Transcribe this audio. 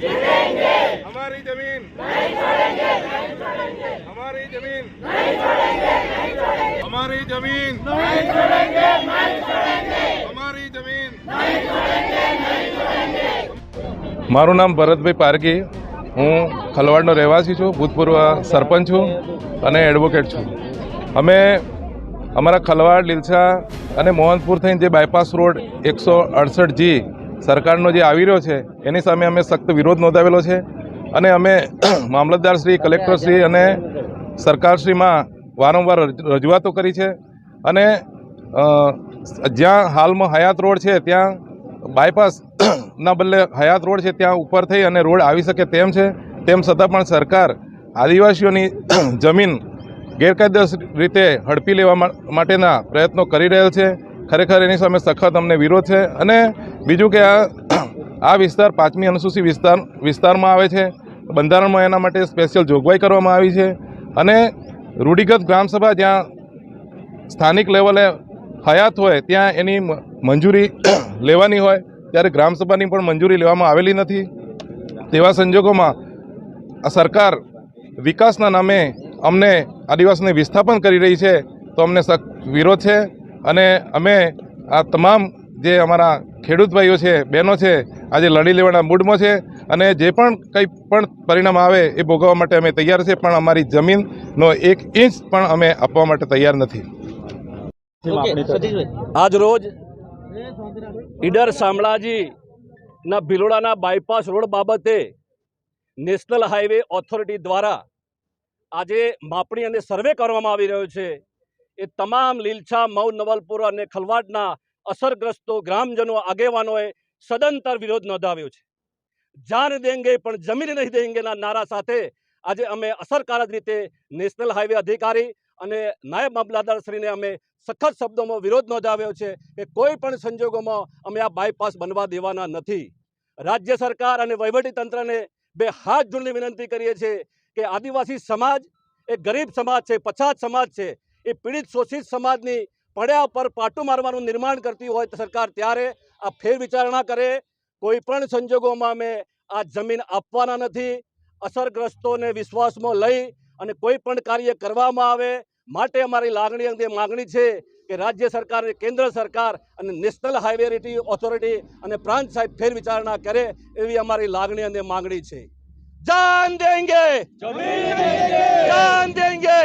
जीतेंगे। हमारी जमीन। नहीं छोड़ेंगे हमारी जमीन। नहीं छोड़ेंगे नहीं छोड़ेंगे। हमारी जमीन। नहीं छोड़ेंगे नहीं छोड़ेंगे। हमारी जमीन। नहीं छोड़ेंगे नहीं छोड़ेंगे। મારું નામ ભરતભાઈ પારકી હું ખલવાડનો રહેવાસી છું ભૂતપૂર્વ સરપંચ છું અને એડવોકેટ છું. અમે અમારા ખલવાડ લીલછા અને મોહનપુર થઈને જે બાયપાસ રોડ એકસો અડસઠ જી સરકારનો જે આવી રહ્યો છે, એની સામે અમે સખ્ત વિરોધ નોંધાવેલો છે અને અમે મામલતદારશ્રી કલેક્ટરશ્રી અને સરકારશ્રીમાં વારંવાર રજૂઆતો કરી છે અને જ્યાં હાલમાં હયાત રોડ છે, ત્યાં બાયપાસ ના બદલે હયાત રોડ છે, ત્યાં ઉપર થઈ અને રોડ આવી શકે તેમ છે, તેમ છતાં પણ સરકાર આદિવાસીઓની જમીન ગેરકાયદેસર રીતે હડપી લેવા માટેના પ્રયત્નો કરી રહેલ છે. ખરેખર એની સામે સખત અમને વિરોધ છે. અને બીજું કે આ આ વિસ્તાર પાંચમી અનુસૂચિત વિસ્તાર, વિસ્તારમાં આવે છે. બંધારણમાં એના માટે સ્પેશિયલ જોગવાઈ કરવામાં આવી છે. અને રૂઢિગત ગ્રામસભા જ્યાં સ્થાનિક લેવલે હયાત હોય, ત્યાં એની મંજૂરી લેવાની હોય, ત્યારે ગ્રામસભાની પણ મંજૂરી લેવામાં આવેલી નથી. તેવા સંજોગોમાં આ સરકાર વિકાસના નામે અમને આદિવાસીને વિસ્થાપન કરી રહી છે, તો અમને સખ, વિરોધ છે. અને અમે આ તમામ જે અમારા ખેડૂત ભાઈઓ છે બહેનો છે આજે લડી લેવાના મૂડમાં છે અને જે પણ કંઈ પણ પરિણામ આવે એ ભોગવવા માટે અમે તૈયાર છે પણ અમારી જમીનનો એક ઇંચ પણ અમે આપવા માટે તૈયાર નથી. આજ રોજ ઈડર શામળાજીના ભિલોડાના બાયપાસ રોડ બાબતે નેશનલ હાઈવે ઓથોરિટી દ્વારા આજે માપણી અને સર્વે કરવામાં આવી રહ્યો છે. એ તમામ લીલછા મઉ નવલપુર અને ખલવાડના અસરગ્રસ્તો ગ્રામજનો, આગેવાનોએ સદંતર વિરોધ નોંધાવ્યો છે. જાન દેંગે પણ જમીન નહીં દેંગેના નારા સાથે આજે અમે અસરકારક રીતે નેશનલ હાઈવે અધિકારી અને નાયબ મામલતદારશ્રીને અમે સખત શબ્દોમાં વિરોધ નોંધાવ્યો છે કે કોઈ પણ સંજોગોમાં અમે આ બાયપાસ બનવા દેવાના નથી. રાજ્ય સરકાર અને વહીવટી તંત્રને બે હાથ જોડીને વિનંતી કરીએ છીએ કે આદિવાસી સમાજ એ ગરીબ સમાજ છે, પછાત સમાજ છે એ પીડિત શોષિત સમાજની પડ્યા પર પાટું મારવાનું નિર્માણ કરતી હોય સરકાર ત્યારે આ ફેર વિચારણા કરે. કોઈ પણ સંજોગોમાં અમે આ જમીન આપવાના નથી. અસરગ્રસ્તોને વિશ્વાસમાં લઈ અને કોઈ પણ કાર્ય કરવામાં આવે માટે અમારી લાગણી અંગે માગણી છે કે રાજ્ય સરકાર, કેન્દ્ર સરકાર અને નેશનલ હાઈવે ઓથોરિટી અને પ્રાંત સાહેબ ફેર વિચારણા કરે એવી અમારી લાગણી અને માગણી છે. જાન દેંગે! જાન દેંગે!